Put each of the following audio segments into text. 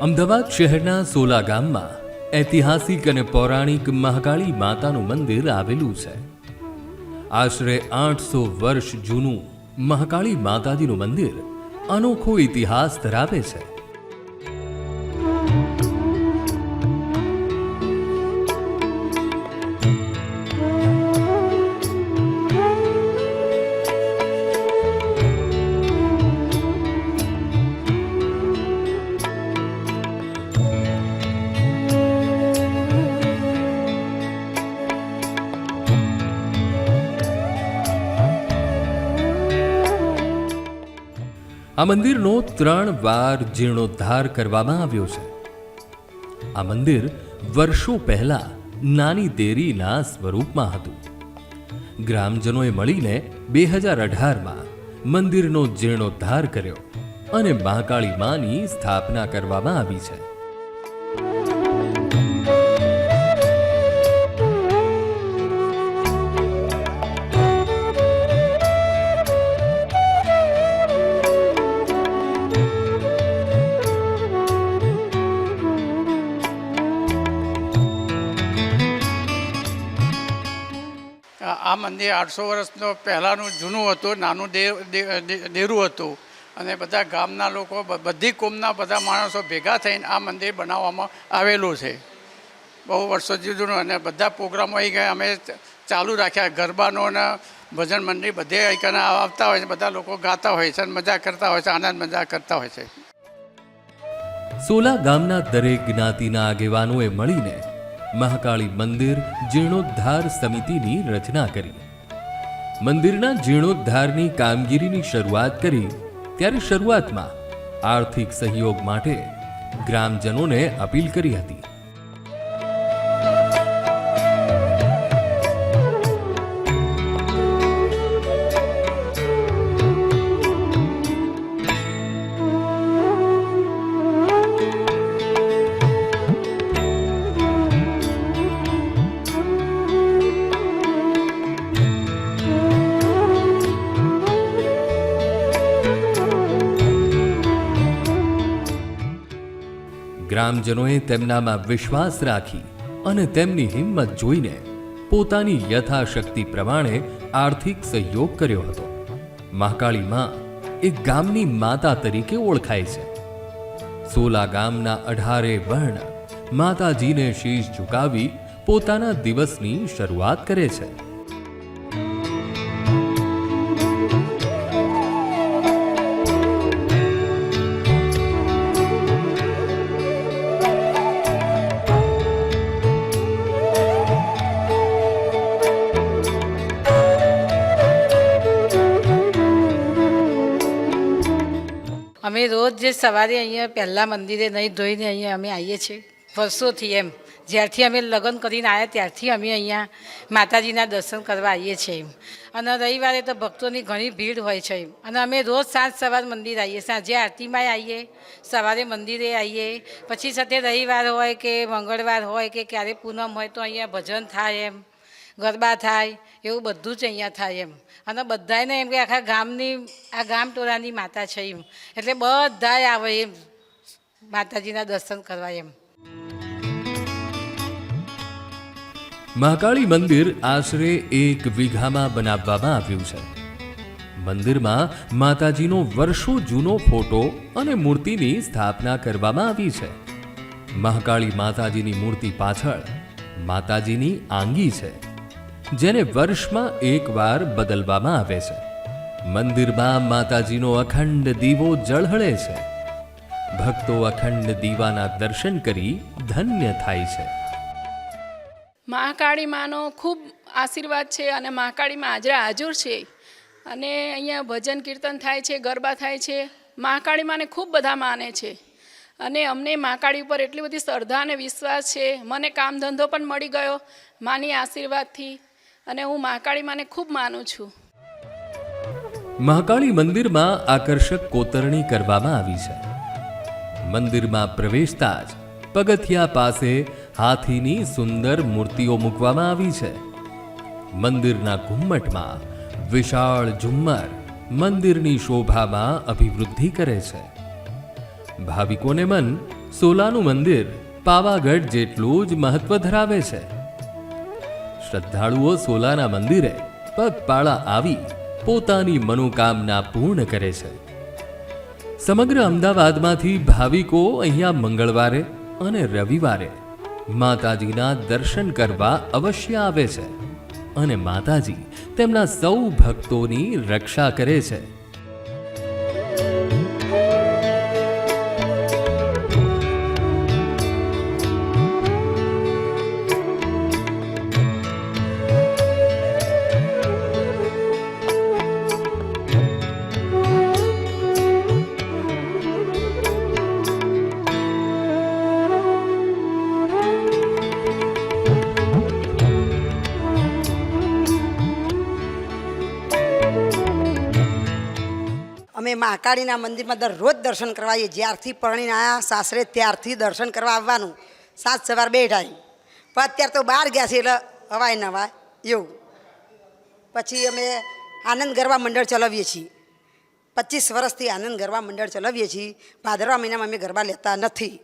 અમદાવાદ શહેરના સોલા ગામમાં ઐતિહાસિક અને પૌરાણિક મહાકાળી માતાનું મંદિર આવેલું છે. આશરે આઠસો વર્ષ જૂનું મહાકાળી માતાજીનું મંદિર અનોખો ઇતિહાસ ધરાવે છે. આ મંદિરનો ત્રણ વાર જીર્ણોદ્ધાર કરવામાં આવ્યો છે. આ મંદિર વર્ષો પહેલા નાની દેરીના સ્વરૂપમાં હતું. ગ્રામજનોએ મળીને બે હજાર અઢારમાં મંદિરનો જીર્ણોદ્ધાર કર્યો અને મહાકાળી માની સ્થાપના કરવામાં આવી છે. મંદિર આઠસો વર્ષનો પહેલાંનું જૂનું હતું, નાનું દેરું હતું. અને બધા ગામના લોકો બધી કોમના બધા માણસો ભેગા થઈને આ મંદિર બનાવવામાં આવેલું છે. બહુ વર્ષો જૂનું અને બધા પ્રોગ્રામો અહીં ગયા. અમે ચાલુ રાખ્યા. ગરબાનો અને ભજન મંડળી બધે અહીં આવતા હોય છે. બધા લોકો ગાતા હોય છે અને મજા કરતા હોય છે. આનંદ મજા કરતા હોય છે. સોલા ગામના દરેક જ્ઞાતિના આગેવાનોએ મળીને મહાકાળી મંદિર જીર્ણોદ્ધાર સમિતિની રચના કરી. મંદિરના જીર્ણોદ્ધારની કામગીરીની શરૂઆત કરી, ત્યારે શરૂઆતમાં આર્થિક સહયોગ માટે ગ્રામજનોને અપીલ કરી હતી. ગ્રામજનોએ તેમનામાં વિશ્વાસ રાખી અને તેમની હિંમત જોઈને પોતાની યથાશક્તિ પ્રમાણે આર્થિક સહયોગ કર્યો હતો. મહાકાળી માં એ ગામની માતા તરીકે ઓળખાય છે. સોલા ગામના અઢારે વર્ણ માતાજીને શીશ ઝુકાવી પોતાના દિવસની શરૂઆત કરે છે. અમે રોજ જે સવારે અહીંયા પહેલાં મંદિરે નહીં ધોઈને અહીંયા અમે આવીએ છીએ, વર્ષોથી એમ. જ્યારથી અમે લગ્ન કરીને આવ્યા ત્યારથી અમે અહીંયા માતાજીના દર્શન કરવા આવીએ છીએ અને રવિવારે તો ભક્તોની ઘણી ભીડ હોય છે અને અમે રોજ સાંજ સવાર મંદિર આવીએ, સાંજે આરતીમાં આવીએ, સવારે મંદિરે આવીએ. પછી સાથે રવિવાર હોય કે મંગળવાર હોય કે ક્યારે પૂનમ હોય તો અહીંયા ભજન થાય એમ. ગરબા થાય, એવું બધું જ અહીંયા થાય એમ. અને બધાને એમ કે આખા ગામની, આ ગામ ટોળાની માતા છે એમ. એટલે બધાય આવે એમ, માતાજીના દર્શન કરવા એમ. મહાકાળી મંદિર આશરે એક વીઘામાં બનાવવામાં આવ્યું છે. મંદિરમાં માતાજીનો વર્ષો જૂનો ફોટો અને મૂર્તિની સ્થાપના કરવામાં આવી છે. મહાકાળી માતાજીની મૂર્તિ પાછળ માતાજીની આંગી છે. જેને વર્ષમાં એકવાર બદલવામાં આવે છે. મંદિરમાં માતાજીનો અખંડ દીવો જળહળે છે. ભક્તો અખંડ દીવાના દર્શન કરી ધન્ય થાય છે. મહાકાળી માનો ખૂબ આશીર્વાદ છે અને મહાકાળીમાં હાજરા હાજર છે. અને અહીંયા ભજન કીર્તન થાય છે, ગરબા થાય છે. મહાકાળી માને ખૂબ બધા માને છે. અને અમને મહાકાળી ઉપર એટલી બધી શ્રદ્ધા અને વિશ્વાસ છે. મને કામ ધંધો પણ મળી ગયો માની આશીર્વાદથી. અને હું મહાકાળી માને ખૂબ માનું છું. મહાકાળી મંદિરમાં આકર્ષક કોતરણી કરવામાં આવી છે. મંદિરમાં પ્રવેશતા જ પગથિયા પાસે હાથીની સુંદર મૂર્તિઓ મૂકવામાં આવી છે. મંદિરના ઘુમ્મટમાં વિશાળ ઝુમ્મર મંદિરની શોભામાં અભિવૃદ્ધિ કરે છે. ભાવિકોને મન સોલાનું મંદિર પાવાગઢ જેટલું જ મહત્વ ધરાવે છે. શ્રદ્ધાળુઓ સોલાના મંદિરે પગપાળા આવી પોતાની મનોકામના પૂર્ણ કરે છે. સમગ્ર અમદાવાદમાંથી ભાવિકો અહીંયા મંગળવારે અને રવિવારે માતાજીના દર્શન કરવા અવશ્ય આવે છે અને માતાજી તેમના સૌ ભક્તોની રક્ષા કરે છે. મહાકાળીના મંદિરમાં દરરોજ દર્શન કરવા આવીએ. જ્યારથી પરણીને આવ્યા સાસરે, ત્યારથી દર્શન કરવા આવવાનું. સાત સવાર બે પણ અત્યારે તો બહાર ગયા છે એટલે હવાય નવાય એવું. પછી અમે આનંદ ગરબા મંડળ ચલાવીએ છીએ. પચીસ વર્ષથી આનંદ ગરબા મંડળ ચલાવીએ છીએ. ભાદરવા મહિનામાં અમે ગરબા લેતા નથી.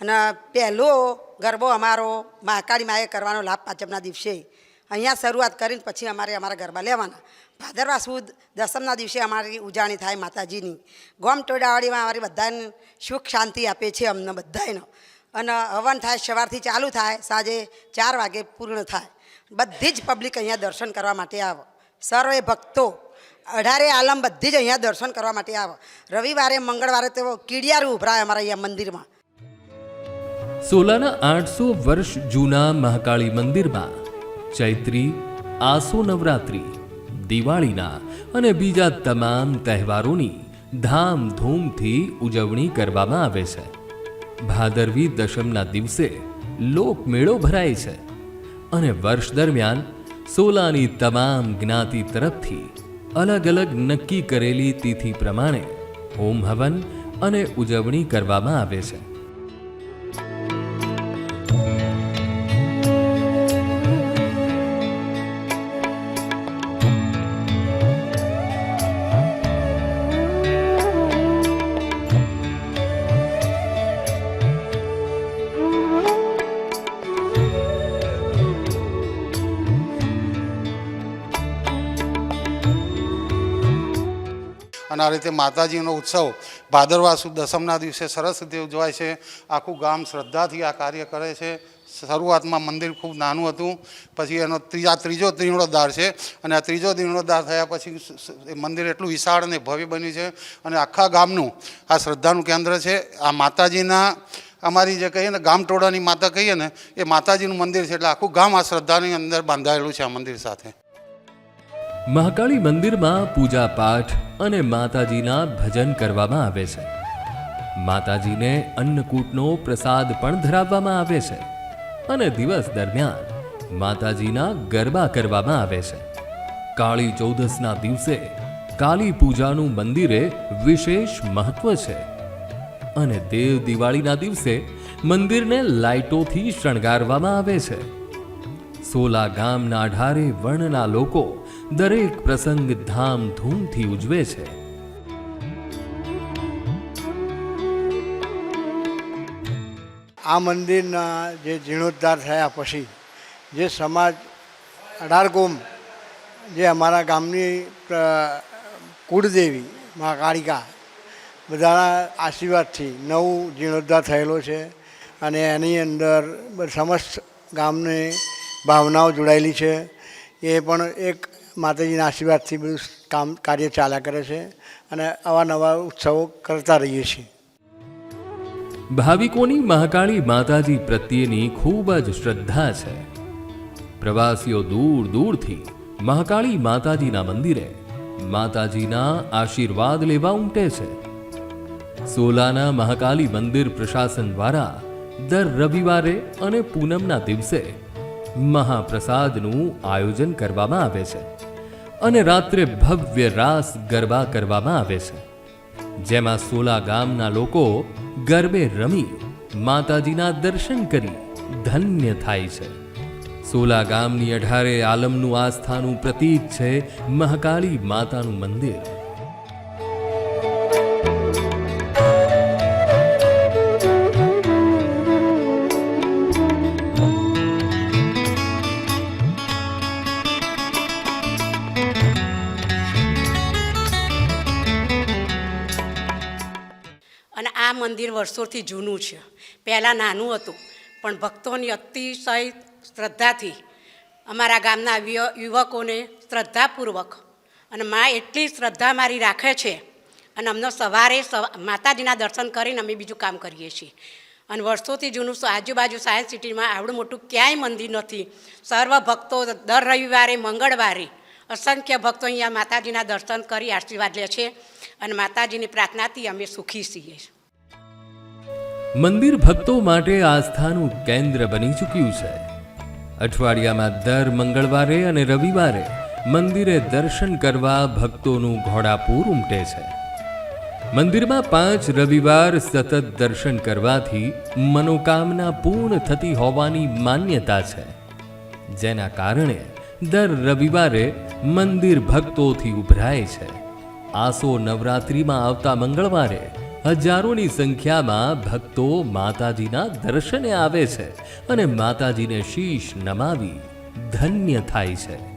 અને પહેલો ગરબો અમારો મહાકાળી માએ કરવાનો લાભ પાંચમના દિવસે. અહીંયા શરૂઆત કરીને પછી અમારે અમારા ગરબા લેવાના. ભાદરવા સુદ દસમના દિવસે અમારી ઉજાણી થાય માતાજીની. ગોમ ટોડાવાડીમાં અમારી બધાને સુખ શાંતિ આપે છે અમને બધાયનો. અને હવન થાય, સવારથી ચાલુ થાય, સાંજે ચાર વાગે પૂર્ણ થાય. બધી જ પબ્લિક અહીંયા દર્શન કરવા માટે આવે. સર્વે ભક્તો, અઢારે આલમ બધી જ અહીંયા દર્શન કરવા માટે આવે. રવિવારે, મંગળવારે તો કીડિયારું ઉભરાય અમારા અહીંયા મંદિરમાં. સોલાના આઠસો વર્ષ જૂના મહાકાળી મંદિરમાં ચૈત્રી, આસો નવરાત્રિ દિવાળીના અને બીજા તમામ તહેવારોની ધામધૂમથી ઉજવણી કરવામાં આવે છે. ભાદરવી દશમના દિવસે લોકમેળો ભરાય છે અને વર્ષ દરમિયાન સોલાની તમામ જ્ઞાતિ તરફથી અલગ અલગ નક્કી કરેલી તિથિ પ્રમાણે હોમ હવન અને ઉજવણી કરવામાં આવે છે. અને આ રીતે માતાજીનો ઉત્સવ ભાદરવા સુદ દસમના દિવસે સરસ રીતે ઉજવાય છે. આખું ગામ શ્રદ્ધાથી આ કાર્ય કરે છે. શરૂઆતમાં મંદિર ખૂબ નાનું હતું. પછી એનો ત્રીજા ત્રીજો ત્રિણોદ્ધાર છે અને આ ત્રીજો ત્રિણોદ્ધાર થયા પછી સ- સ- એ મંદિર એટલું વિશાળ અને ભવ્ય બન્યું છે અને આખા ગામનું આ શ્રદ્ધાનું કેન્દ્ર છે. આ માતાજીના, અમારી જે કહીએ ને ગામટોળાની માતા કહીએ ને, એ માતાજીનું મંદિર છે એટલે આખું ગામ આ શ્રદ્ધાની અંદર બાંધાયેલું છે આ મંદિર સાથે. મહાકાળી મંદિરમાં પૂજા પાઠ અને માતાજીના ભજન કરવામાં આવે છે. માતાજીને અન્નકૂટનો પ્રસાદ પણ ધરાવવામાં આવે છે અને દિવસ દરમિયાન માતાજીના ગરબા કરવામાં આવે છે. કાળી ચૌદસના દિવસે કાલી પૂજાનું મંદિરે વિશેષ મહત્વ છે. અને દેવ દિવાળીના દિવસે મંદિરને લાઇટોથી શણગારવામાં આવે છે. સોલા ગામના અઢારે વર્ણના લોકો દરેક પ્રસંગ ધામધૂમથી ઉજવે છે. આ મંદિરના જે જીર્ણોદ્ધાર થયા પછી, જે સમાજ અઢાર કોમ જે અમારા ગામની કુળદેવી, મા કાળિકા, બધાના આશીર્વાદથી નવું જીર્ણોદ્ધાર થયેલો છે અને એની અંદર સમસ્ત ગામની ભાવનાઓ જોડાયેલી છે. એ પણ એક માતાજીના આશીર્વાદથી બધું કામ કાર્ય ચાલ્યા કરે છે અને અવાનવા ઉત્સવો કરતા રહીએ છીએ. ભાવિકોની મહાકાળી માતાજી પ્રત્યેની ખૂબ જ શ્રદ્ધા છે. પ્રવાસીઓ દૂર દૂરથી મહાકાળી માતાજીના મંદિરે માતાજીના આશીર્વાદ લેવા ઉમટે છે. સોલાના મહાકાલી મંદિર પ્રશાસન દ્વારા દર રવિવારે અને પૂનમના દિવસે મહાપ્રસાદનું આયોજન કરવામાં આવે છે અને રાત્રે ભવ્ય રાસ ગરબા કરવામાં આવે છે. જેમાં સોલા ગામના લોકો ગરબે રમી, માતાજીના દર્શન કરી ધન્ય થાય છે. સોલા ગામની અઢારે આલમનું આસ્થાનું પ્રતીક છે મહાકાળી માતાનું મંદિર. મંદિર વર્ષોથી જૂનું છે. પહેલાં નાનું હતું, પણ ભક્તોની અતિશય શ્રદ્ધાથી અમારા ગામના યુવકોને શ્રદ્ધાપૂર્વક અને મા એટલી શ્રદ્ધા મારી રાખે છે અને અમને સવારે સવા- માતાજીના દર્શન કરીને અમે બીજું કામ કરીએ છીએ. અને વર્ષોથી જૂનું આજુબાજુ સાયન્સ સિટીમાં આવડું મોટું ક્યાંય મંદિર નથી. સર્વ ભક્તો દર રવિવારે, મંગળવારે અસંખ્ય ભક્તો અહીંયા માતાજીના દર્શન કરી આશીર્વાદ લે છે અને માતાજીની પ્રાર્થનાથી અમે સુખી છીએ. મંદિર ભક્તો માટે આસ્થાનું કેન્દ્ર બની ચૂક્યું છે. અઠવાડિયામાં દર મંગળવારે અને રવિવારે મંદિરે દર્શન કરવા ભક્તોનું ઘોડાપૂર ઉમટે છે. મંદિરમાં પાંચ રવિવાર સતત દર્શન કરવાથી મનોકામના પૂર્ણ થતી હોવાની માન્યતા છે. જેના કારણે દર રવિવારે મંદિર ભક્તોથી ઉભરાય છે. આસો નવરાત્રિમાં આવતા મંગળવારે હજારોની સંખ્યામાં ભક્તો માતાજીના દર્શને આવે છે અને માતાજીને શીશ નમાવી ધન્ય થાય છે.